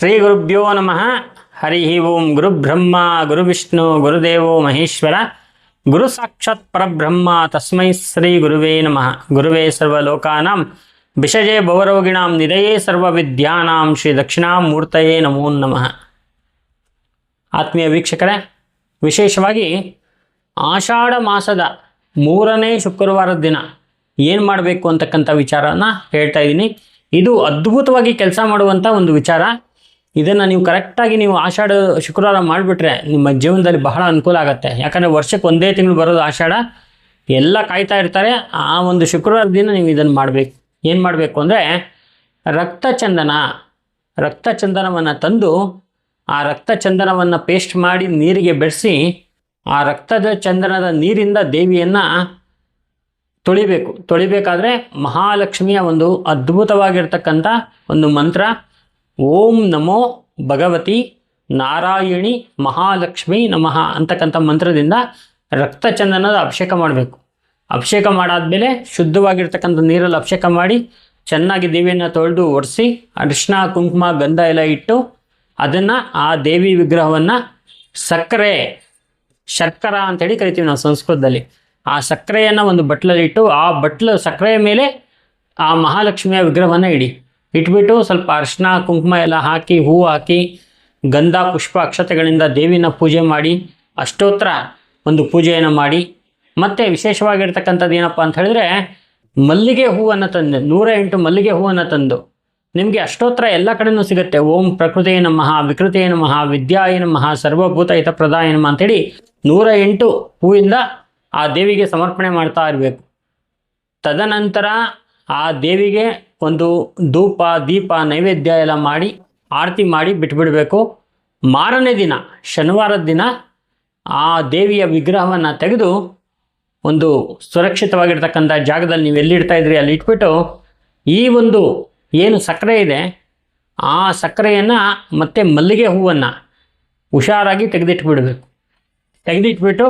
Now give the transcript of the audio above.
ಶ್ರೀ ಗುರುಭ್ಯೋ ನಮಃ. ಹರಿ ಓಂ ಗುರುಬ್ರಹ್ಮ ಗುರುವಿಷ್ಣು ಗುರುದೇವೋ ಮಹೇಶ್ವರ. ಗುರು ಸಾಕ್ಷಾತ್ ಪರಬ್ರಹ್ಮ, ತಸ್ಮೈ ಶ್ರೀ ಗುರುವೇ ನಮಃ. ಗುರುವೇ ಸರ್ವಲೋಕಾನಾಂ ವಿಷಜೇ ಭವರೋಗಿಣಾಂ ನಿಧಯೇ ಸರ್ವವಿದ್ಯಾನಾಂ, ಶ್ರೀ ದಕ್ಷಿಣಾಮೂರ್ತಯೇ ನಮೋ ನಮಃ. ಆತ್ಮೀಯ ವೀಕ್ಷಕರೇ, ವಿಶೇಷವಾಗಿ ಆಷಾಢ ಮಾಸದ ಮೂರನೇ ಶುಕ್ರವಾರದ ದಿನ ಏನು ಮಾಡಬೇಕು ಅಂತಕ್ಕಂಥ ವಿಚಾರನ ಹೇಳ್ತಾ ಇದ್ದೀನಿ. ಇದು ಅದ್ಭುತವಾಗಿ ಕೆಲಸ ಮಾಡುವಂಥ ಒಂದು ವಿಚಾರ. ಇದನ್ನು ನೀವು ಕರೆಕ್ಟಾಗಿ ನೀವು ಆಷಾಢ ಶುಕ್ರವಾರ ಮಾಡಿಬಿಟ್ರೆ ನಿಮ್ಮ ಜೀವನದಲ್ಲಿ ಬಹಳ ಅನುಕೂಲ ಆಗುತ್ತೆ. ಯಾಕಂದರೆ ವರ್ಷಕ್ಕೆ ಒಂದೇ ತಿಂಗಳು ಬರೋದು ಆಷಾಢ. ಎಲ್ಲ ಕಾಯ್ತಾ ಇರ್ತಾರೆ. ಆ ಒಂದು ಶುಕ್ರವಾರ ದಿನ ನೀವು ಇದನ್ನು ಮಾಡಬೇಕು. ಏನು ಮಾಡಬೇಕು ಅಂದರೆ ರಕ್ತ ಚಂದನವನ್ನ ತಂದು ಆ ರಕ್ತ ಚಂದನವನ್ನು ಪೇಸ್ಟ್ ಮಾಡಿ ನೀರಿಗೆ ಬೆರೆಸಿ ಆ ರಕ್ತದ ಚಂದನದ ನೀರಿಂದ ದೇವಿಯನ್ನು ತೊಳಿಬೇಕು. ತೊಳಿಬೇಕಾದ್ರೆ ಮಹಾಲಕ್ಷ್ಮಿಯ ಒಂದು ಅದ್ಭುತವಾಗಿರ್ತಕ್ಕಂಥ ಒಂದು ಮಂತ್ರ. ಓಂ ನಮೋ ಭಗವತಿ ನಾರಾಯಣಿ ಮಹಾಲಕ್ಷ್ಮಿ ನಮಃ ಅಂತಕ್ಕಂಥ ಮಂತ್ರದಿಂದ ರಕ್ತಚಂದನದ ಅಭಿಷೇಕ ಮಾಡಬೇಕು. ಅಭಿಷೇಕ ಮಾಡಾದಮೇಲೆ ಶುದ್ಧವಾಗಿರ್ತಕ್ಕಂಥ ನೀರಲ್ಲಿ ಅಭಿಷೇಕ ಮಾಡಿ ಚೆನ್ನಾಗಿ ದೇವಿಯನ್ನು ತೊಳೆದು ಒರೆಸಿ ಅರಿಶಿನ ಕುಂಕುಮ, ಗಂಧ ಎಲ್ಲ ಇಟ್ಟು ಅದನ್ನು ಆ ದೇವಿ ವಿಗ್ರಹವನ್ನು ಸಕ್ಕರೆ, ಶರ್ಕರ ಅಂತೇಳಿ ಕರಿತೀವಿ ನಾವು ಸಂಸ್ಕೃತದಲ್ಲಿ. ಆ ಸಕ್ಕರೆಯನ್ನು ಒಂದು ಬಟ್ಲಲ್ಲಿ ಇಟ್ಟು ಆ ಬಟ್ಲು ಸಕ್ಕರೆಯ ಮೇಲೆ ಆ ಮಹಾಲಕ್ಷ್ಮಿಯ ವಿಗ್ರಹವನ್ನು ಇಡಿ. ಇಟ್ಬಿಟ್ಟು ಸ್ವಲ್ಪ ಅರ್ಶಿನ ಕುಂಕುಮ ಎಲ್ಲ ಹಾಕಿ ಹೂವು ಹಾಕಿ, ಗಂಧ ಪುಷ್ಪ ಅಕ್ಷತೆಗಳಿಂದ ದೇವಿನ ಪೂಜೆ ಮಾಡಿ ಅಷ್ಟೋತ್ತರ ಒಂದು ಪೂಜೆಯನ್ನು ಮಾಡಿ. ಮತ್ತು ವಿಶೇಷವಾಗಿರ್ತಕ್ಕಂಥದ್ದು ಏನಪ್ಪ ಅಂತ ಹೇಳಿದ್ರೆ, ಮಲ್ಲಿಗೆ ಹೂವನ್ನು ತಂದೆ, ನೂರ ಎಂಟು ಮಲ್ಲಿಗೆ ಹೂವನ್ನು ತಂದು, ನಿಮಗೆ ಅಷ್ಟೋತ್ತರ ಎಲ್ಲ ಕಡೆನೂ ಸಿಗುತ್ತೆ. ಓಂ ಪ್ರಕೃತಿಯ ನಮಃ ವಿಕೃತಿಯ ನಮಃ, ವಿದ್ಯಾಯ ನಮಃ ಸರ್ವಭೂತ ಹಿತಪ್ರದಾಯ ನಮಃ ಅಂತೇಳಿ ನೂರ ಎಂಟು ಹೂವಿಂದ ಆ ದೇವಿಗೆ ಸಮರ್ಪಣೆ ಮಾಡ್ತಾ ಇರಬೇಕು. ತದನಂತರ ಆ ದೇವಿಗೆ ಒಂದು ಧೂಪ, ದೀಪ, ನೈವೇದ್ಯ ಎಲ್ಲ ಮಾಡಿ, ಆರತಿ ಮಾಡಿ ಬಿಟ್ಬಿಡಬೇಕು. ಮಾರನೇ ದಿನ, ಶನಿವಾರದ ದಿನ ಆ ದೇವಿಯ ವಿಗ್ರಹವನ್ನು ತೆಗೆದು ಒಂದು ಸುರಕ್ಷಿತವಾಗಿರ್ತಕ್ಕಂಥ ಜಾಗದಲ್ಲಿ ನೀವು ಎಲ್ಲಿಡ್ತಾ ಇದ್ರಿ ಅಲ್ಲಿ ಇಟ್ಬಿಟ್ಟು ಈ ಒಂದು ಏನು ಸಕ್ಕರೆ ಇದೆ, ಆ ಸಕ್ಕರೆಯನ್ನು ಮತ್ತು ಮಲ್ಲಿಗೆ ಹೂವನ್ನು ಹುಷಾರಾಗಿ ತೆಗೆದಿಟ್ಬಿಡಬೇಕು. ತೆಗೆದಿಟ್ಬಿಟ್ಟು